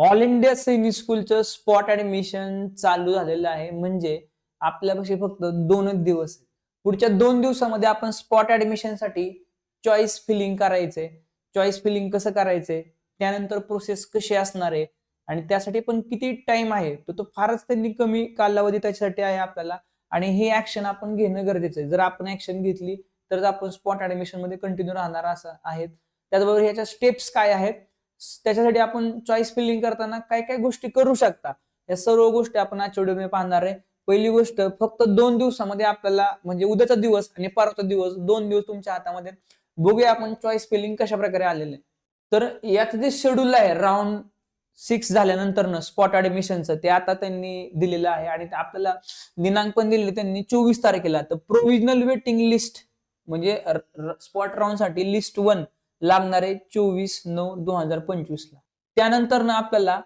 All India सैनिक स्कूलचं spot admission चालू झालेलं आहे. म्हणजे आपल्यापाशी फक्त दोनच दिवस आहेत. पुढच्या दोन दिवसामध्ये आपण स्पॉट ऍडमिशनसाठी चॉईस फिलिंग करायचंय चॉईस फिलिंग कसं करायचंय त्यानंतर प्रोसेस कशी असणार आहे? आणि त्यासाठी पण किती टाइम आहे? तो तो फारच त्यांनी कमी कालावधी त्याच्यासाठी आहे आपल्याला. आणि हे ऍक्शन आपण घेणं गरजेचं आहे. जर आपण ऍक्शन घेतली तर आपण स्पॉट ऍडमिशनमध्ये कंटिन्यू राहणार असं आहेत. त्याचबरोबर ह्याच्या स्टेप्स काय आहेत? त्याच्यासाठी आपण चॉईस फिलिंग करताना काय काय गोष्टी करू शकता? या सर्व गोष्टी आपण आजच्या व्हिडिओमध्ये पाहणार आहे. पहिली गोष्ट फक्त दोन दिवसामध्ये आपल्याला म्हणजे उद्याचा दिवस आणि परवाचा दिवस दोन दिवस तुमच्या हातामध्ये. बघूया आपण चॉईस फिलिंग कशा प्रकारे आलेले तर याचं जे शेड्यूल आहे राऊंड सिक्स झाल्यानंतर ना स्पॉट ऍडमिशनचं ते आता त्यांनी दिलेलं आहे आणि आपल्याला दिनांक पण दिलेले त्यांनी चोवीस तारखेला. तर प्रोव्हिजनल वेटिंग लिस्ट म्हणजे स्पॉट राऊंडसाठी लिस्ट वन लागणार आहे चोवीस नऊ दोन हजार पंचवीस ला त्यानंतर ना आपल्याला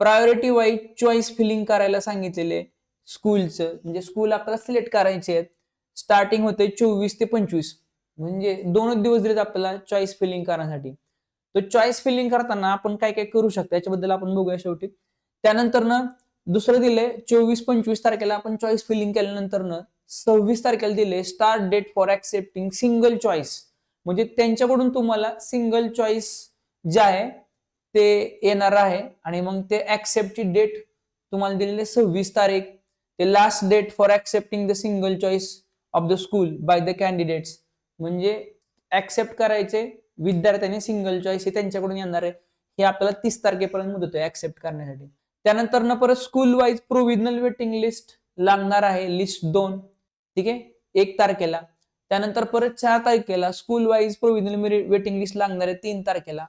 प्रायोरिटी वाईज चॉईस फिलिंग करायला सांगितलेले स्कूलचं म्हणजे स्कूल आपल्याला सिलेक्ट करायचे आहेत. स्टार्टिंग होते चोवीस ते पंचवीस. म्हणजे दोनच दिवस दिलेत आपल्याला चॉईस फिलिंग करण्यासाठी. तर चॉईस फिलिंग करताना आपण काय काय करू शकतो? याच्याबद्दल आपण बघूया शेवटी. त्यानंतर ना दुसरं दिलंय चोवीस पंचवीस तारखेला आपण चॉईस फिलिंग केल्यानंतर ना सव्वीस तारखेला दिले start date for accepting single choice म्हणजे त्यांच्याकडून तुम्हाला सिंगल चॉईस जे आहे ते येणार आहे. आणि मग ते ऍक्सेप्टची डेट तुम्हाला दिलेली सव्वीस तारीख. ते last date for accepting the single choice of the school by the candidates म्हणजे ऍक्सेप्ट करायचे विद्यार्थ्यांनी सिंगल चॉईस हे त्यांच्याकडून येणार आहे. हे आपल्याला तीस तारखेपर्यंत मुदत आहे ऍक्सेप्ट करण्यासाठी. त्यानंतर ना परत school wise provisional waiting list लागणार आहे लिस्ट दोन. ठीक आहे? एक तारखेला. त्यानंतर परत चार तारखेला school wise provisional waiting list लागणार आहे तीन तारखेला.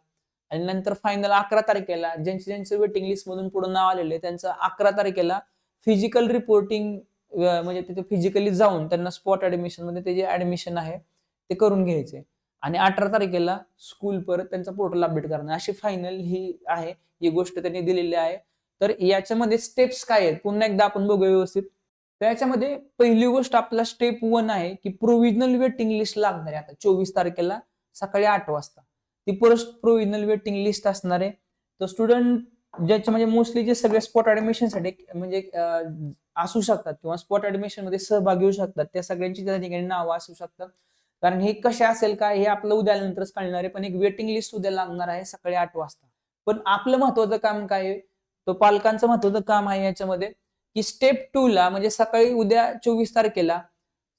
आणि नंतर फायनल अकरा तारखेला ज्यांचे ज्यांचे वेटिंग लिस्ट मधून पुढे नाव आलेले त्यांचं अकरा तारखेला फिजिकल रिपोर्टिंग म्हणजे तिथे फिजिकली जाऊन त्यांना स्पॉट ऍडमिशनमध्ये ते जे ऍडमिशन आहे ते करून घ्यायचे. आणि अठरा तारखेला स्कूल परत त्यांचा पोर्टल अपडेट करणं अशी फायनल ही आहे ही गोष्ट त्यांनी दिलेली आहे. तर याच्यामध्ये स्टेप्स काय आहेत? पुन्हा एकदा आपण बघूया व्यवस्थित. तर याच्यामध्ये पहिली गोष्ट आपला स्टेप वन आहे की प्रोव्हिजनल वेटिंग लिस्ट लागणार आहे. आता चोवीस तारखेला सकाळी आठ वाजता. ती परत प्रोव्हिजनल वेटिंग लिस्ट असणार आहे. तर स्टुडंट ज्याच्या म्हणजे मोस्टली जे सगळे स्पॉट ऍडमिशनसाठी म्हणजे असू शकतात किंवा स्पॉट ऍडमिशनमध्ये सहभागी होऊ शकतात. त्या सगळ्यांची त्या ठिकाणी नावं असू शकतात. कारण हे कसे असेल का हे आपलं उद्या नंतरच कळणार आहे. पण एक वेटिंग लिस्ट उद्या लागणार आहे सकाळी आठ वाजता. पण आपलं महत्वाचं काम काय आहे? तो पालकांचं महत्वाचं काम आहे याच्यामध्ये. की स्टेप टू ला म्हणजे सकाळी उद्या चोवीस तारखेला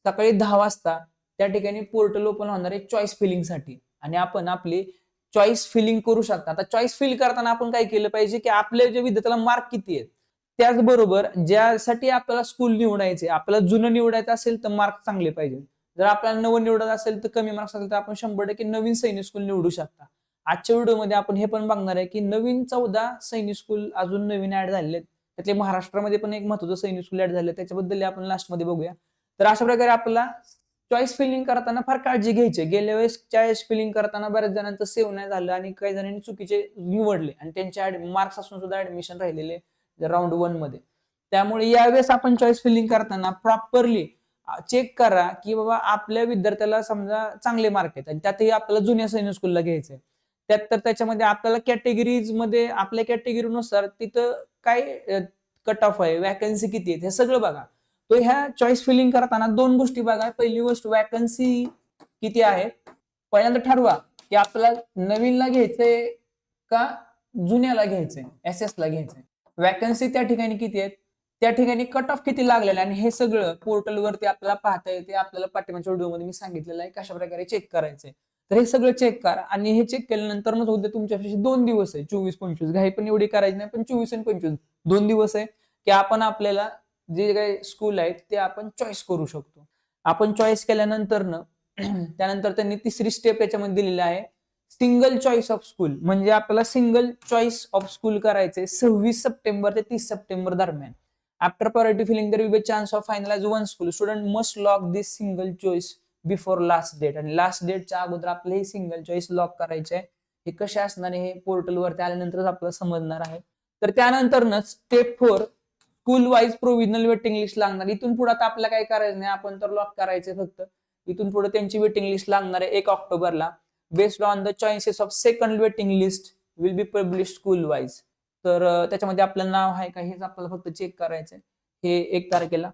सकाळी दहा वाजता त्या ठिकाणी पोर्टल ओपन होणार आहे चॉईस फिलिंगसाठी. आणि आपण आपली चॉईस फिलिंग करू शकता. आता चॉईस फिल करताना आपण काय केलं पाहिजे की आपल्या जे विद्यार्थ्याला मार्क किती आहेत त्याचबरोबर ज्यासाठी आपल्याला स्कूल निवडायचे आपल्याला जुनं निवडायचं असेल तर मार्क चांगले पाहिजे जर आपल्याला नवं निवडत असेल तर कमी मार्क्स असेल तर आपण शंभर टक्के नवीन सैनिक स्कूल निवडू शकता. आजच्या व्हिडिओमध्ये आपण हे पण बघणार आहे की नवीन चौदा सैनिक स्कूल अजून नवीन ऍड झालेले आहेत. त्यातले महाराष्ट्रामध्ये पण एक महत्वाचं सैनिक स्कूल ऍड झालं त्याच्याबद्दल आपण लास्टमध्ये बघूया. तर अशा प्रकारे आपल्याला चॉईस फिलिंग करताना फार काळजी घ्यायची गेल्या वेळेस चॉईस फिलिंग करताना बऱ्याच जणांचं सेव्ह नाही झालं आणि काही जणांनी चुकीचे निवडले आणि त्यांच्या मार्क्स असून सुद्धा ऍडमिशन राहिलेले राऊंड वनमध्ये. त्यामुळे यावेळेस आपण चॉईस फिलिंग करताना प्रॉपरली चेक करा की बाबा आपल्या विद्यार्थ्याला समजा चांगले मार्क आहेत आणि त्यातही आपल्याला जुन्या सैनिक स्कूलला घ्यायचंय. त्यात तर त्याच्यामध्ये आपल्याला कॅटेगरीजमध्ये आपल्या कॅटेगरीनुसार तिथं काय कट ऑफ आहे वॅकन्सी किती आहेत हे सगळं बघा. तो ह्या चॉईस फिलिंग करताना दोन गोष्टी बघा. पहिली गोष्ट वॅकन्सी किती आहे? पहिल्यांदा ठरवा की आपल्याला नवीनला घ्यायचंय का जुन्याला घ्यायचंय एस एस ला घ्यायचंय. वॅकन्सी त्या ठिकाणी किती आहेत? त्या ठिकाणी कट ऑफ किती लागलेलं आणि हे सगळं पोर्टलवरती आपल्याला पाहता येते. आपल्याला पाठिंबाच्या व्हिडिओमध्ये मी सांगितलेलं आहे कशा प्रकारे चेक करायचंय. तर हे सगळं चेक करा. आणि हे चेक केल्यानंतर मग उद्या तुमच्यापाशी दोन दिवस आहे. चोवीस पंचवीस. घाई पण एवढी करायची नाही पण चोवीस आणि पंचवीस. दोन दिवस आहे की आपण आपल्याला जे काही स्कूल आहेत ते आपण चॉईस करू शकतो. आपण चॉईस केल्यानंतर ना त्यानंतर त्यांनी तिसरी स्टेप याच्यामध्ये दिलेली आहे. सिंगल चॉईस ऑफ स्कूल म्हणजे आपल्याला सिंगल चॉईस ऑफ स्कूल करायचे सव्वीस सप्टेंबर ते तीस सप्टेंबर दरम्यान. After priority filling there be chance of finalise one school student must lock this single choice before last date. आणि लास्ट डेटच्या अगोदर आपलं हे सिंगल चॉईस लॉक करायचे आहे हे कसे असणार हे पोर्टलवरती आल्यानंतरच आपल्याला समजणार आहे. तर त्यानंतरच step four school wise provisional waiting list लागणार. इथून पुढे आता आपल्याला काय करायचं नाही आपण तर लॉक करायचे फक्त. इथून पुढे त्यांची वेटिंग लिस्ट लागणार आहे एक ऑक्टोबरला. Based on the choices of second waiting list will be publish school wise तर त्याच्यामध्ये आपलं नाव आहे का हेच आपल्याला फक्त चेक करायचंय. हे एक तारखेला.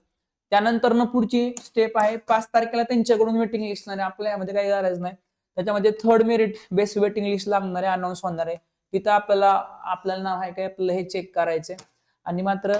त्यानंतर पुढची स्टेप आहे. पाच तारखेला त्यांच्याकडून वेटिंग लिस्ट लागणार आपल्या यामध्ये काही गरज नाही. त्याच्यामध्ये third merit based waiting list लागणार आहे अनाऊन्स होणार आहे. तिथं आपल्याला आपल्याला नाव आहे काय आपल्याला हे चेक करायचे आणि मात्र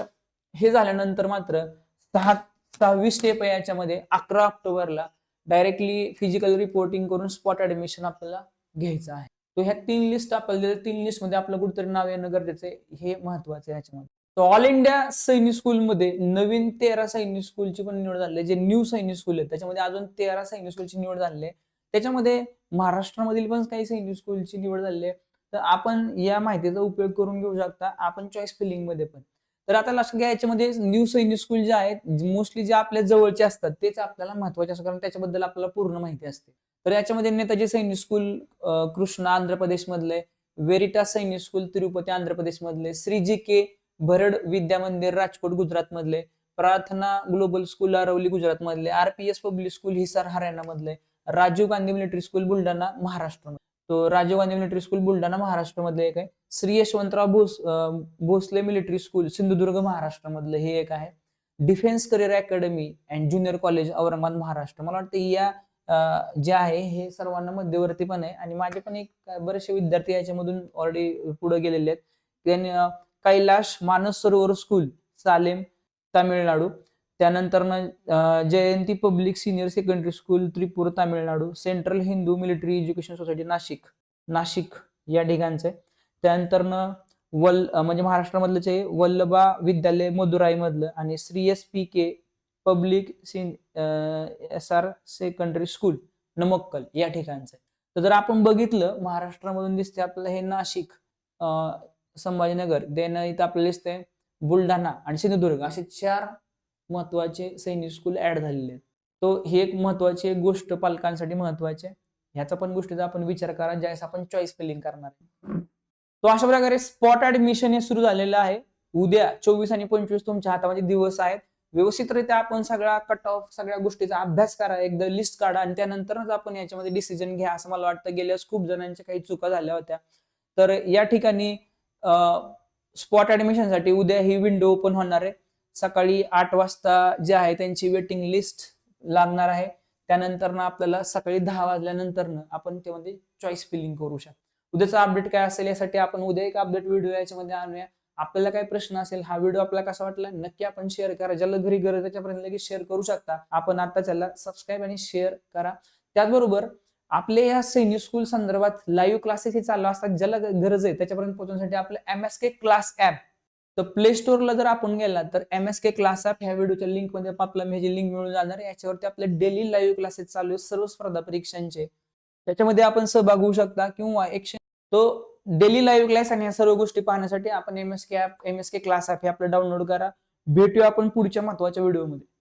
हे झाल्यानंतर मात्र सहा सहावी स्टेप आहे याच्यामध्ये अकरा ऑक्टोबरला डायरेक्टली फिजिकल रिपोर्टिंग करून स्पॉट ऍडमिशन आपल्याला घ्यायचं आहे. तो ह्या तीन लिस्ट आपल्याला तीन लिस्टमध्ये आपलं कुठेतरी नाव येणं गरजेचं आहे. हे महत्वाचं आहे याच्यामध्ये. ऑल इंडिया सैनिक स्कूलमध्ये नवीन तेरा सैनिक स्कूलची पण निवड झाली. आहे जे न्यू सैनिक स्कूल आहे त्याच्यामध्ये अजून तेरा सैनिक स्कूलची निवड झाली. आहे त्याच्यामध्ये महाराष्ट्रामधील पण काही सैनिक स्कूलची निवड झाली. आहे तर आपण या माहितीचा उपयोग करून घेऊ शकता. आपण चॉईस फिलिंगमध्ये पण. तर आता लक्षात घ्या याच्यामध्ये न्यू सैनिक स्कूल जे आहेत मोस्टली जे आपल्या जवळचे असतात तेच आपल्याला महत्त्वाचे असतात. कारण त्याच्याबद्दल आपल्याला पूर्ण माहिती असते. तर याच्यामध्ये नेताजी सैनिक स्कूल कृष्णा आंध्र प्रदेश मधले वेरिटा सैनिक स्कूल तिरुपती आंध्र प्रदेश मधले श्री जी के भरड विद्या मंदिर राजकोट गुजरात मधले प्रार्थना ग्लोबल स्कूल अरवली गुजरात मधले RPS public school Hisar Haryana मधले राजीव गांधी मिलिटरी स्कूल बुलढाणा महाराष्ट्र तो राजीव गांधी मिलिटरी स्कूल बुलढाणा महाराष्ट्र मधले एक आहे. श्री यशवंतराव भोस भोसले मिलिटरी स्कूल सिंधुदुर्ग महाराष्ट्र मधलं हे एक आहे. Defence career academy and junior college Aurangabad Maharashtra. मला वाटतं या जे आहे हे सर्वांना मध्यवर्ती पण आहे. आणि माझे पण एक बरेचसे विद्यार्थी याच्यामधून ऑलरेडी पुढे गेलेले आहेत. त्यांनी कैलाश मानस सरोवर स्कूल सालेम तामिळनाडू. त्यानंतर Jayanti public senior secondary school Tirupur Tamil Nadu. Central Hindu military education society Nashik. Nashik या ठिकाणचं आहे. त्यानंतर वल म्हणजे महाराष्ट्रामधलंच आहे वल्लभा विद्यालय मदुराई मधलं आणि Shri S P K public S R secondary school Namakkal या ठिकाणचं आहे. तर जर आपण बघितलं महाराष्ट्रामधून दिसते आपलं हे नाशिक संभाजीनगर देणं इथं आपल्याला दिसतंय. बुलढाणा आणि सिंधुदुर्ग असे चार महत्त्वाचे सैनिक स्कूल ऍड झालेले आहेत. तो ही एक महत्वाची गोष्ट पालकांसाठी महत्वाची. आहे ह्याचा पण गोष्टीचा आपण विचार करा ज्यावेळेस आपण चॉईस फिलिंग करणार तो अशा प्रकारे स्पॉट ऍडमिशन हे सुरू झालेलं आहे. उद्या चोवीस आणि पंचवीस तुमच्या हातामध्ये दिवस आहेत. व्यवस्थितरित्या आपण सगळा कट ऑफ सगळ्या गोष्टीचा अभ्यास करा एकदा लिस्ट काढा आणि त्यानंतरच आपण याच्यामध्ये डिसिजन घ्या असं मला वाटतं. गेल्यास खूप जणांच्या काही चुका झाल्या होत्या. तर या ठिकाणी स्पॉट ऍडमिशनसाठी उद्या ही विंडो ओपन होणार आहे. सकाळी आठ वाजता जे आहे त्यांची वेटिंग लिस्ट लागणार आहे. त्यानंतर ना आपल्याला सकाळी दहा वाजल्यानंतर आपण त्यामध्ये चॉईस फिलिंग करू शकतो. उद्याचा अपडेट काय असेल यासाठी आपण उद्या एक अपडेट व्हिडिओ याच्यामध्ये आणूया. आपल्याला काय प्रश्न असेल हा व्हिडिओ आपल्याला कसा वाटला? नक्की आपण शेअर करा. ज्याला घरी गरज त्याच्यापर्यंत लगेच शेअर करू शकता. आपण आता त्याला सबस्क्राईब आणि शेअर करा. त्याचबरोबर आपले या सैनिक स्कूल संदर्भात लाईव्ह क्लासेस हे चालू असतात ज्याला गरज आहे त्याच्यापर्यंत पोहोचण्यासाठी आपलं M S K class app तर प्ले स्टोअरला जर आपण गेला तर M S K class app ह्या व्हिडिओच्या लिंकमध्ये आपल्याला ह्याची लिंक मिळून जाणार याच्यावरती आपले डेली लाईव्ह क्लासेस चालू आहेत सर्व स्पर्धा परीक्षांचे. त्याच्यामध्ये आपण सहभाग होऊ शकता किंवा एकशे तो डेली लाईव्ह क्लास आणि या सर्व गोष्टी पाहण्यासाठी आपण M S K app M S K class app हे आपलं डाउनलोड करा. भेटूया आपण पुढच्या महत्त्वाच्या व्हिडिओमध्ये